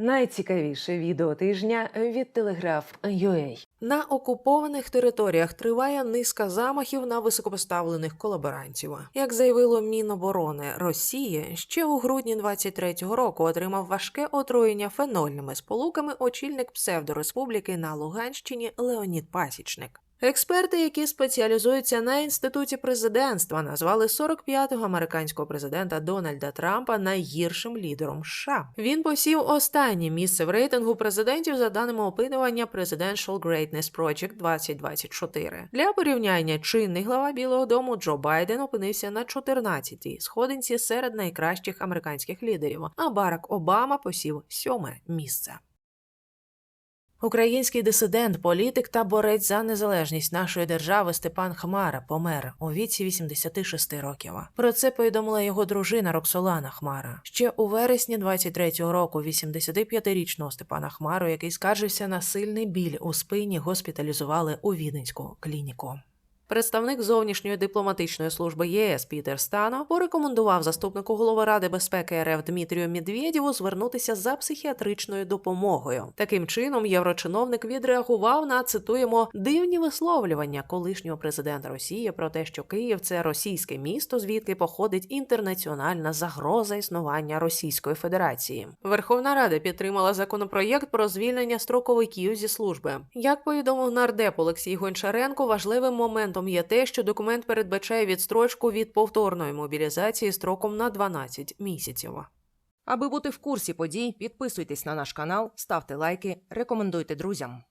Найцікавіше відео тижня від Телеграф.ua. На окупованих територіях триває низка замахів на високопоставлених колаборантів. Як заявило Міноборони Росії, ще у грудні 23-го року отримав важке отруєння фенольними сполуками очільник псевдореспубліки на Луганщині Леонід Пасічник. Експерти, які спеціалізуються на інституті президентства, назвали 45-го американського президента Дональда Трампа найгіршим лідером США. Він посів останнє місце в рейтингу президентів за даними опитування Presidential Greatness Project 2024. Для порівняння чинний глава Білого Дому Джо Байден опинився на 14-й сходинці серед найкращих американських лідерів, а Барак Обама посів сьоме місце. Український дисидент, політик та борець за незалежність нашої держави Степан Хмара помер у віці 86 років. Про це повідомила його дружина Роксолана Хмара. Ще у вересні 23-го року 85-річного Степана Хмару, який скаржився на сильний біль у спині, госпіталізували у Віденську клініку. Представник зовнішньої дипломатичної служби ЄС Пітер Стано порекомендував заступнику голови Ради безпеки РФ Дмитрію Медведєву звернутися за психіатричною допомогою. Таким чином, єврочиновник відреагував на цитуємо дивні висловлювання колишнього президента Росії про те, що Київ це російське місто, звідки походить інтернаціональна загроза існування Російської Федерації. Верховна Рада підтримала законопроєкт про звільнення строковиків зі служби. Як повідомив нардеп Олексій Гончаренко, важливим моментом є те, що документ передбачає відстрочку від повторної мобілізації строком на 12 місяців. Аби бути в курсі подій, підписуйтесь на наш канал, ставте лайки, рекомендуйте друзям.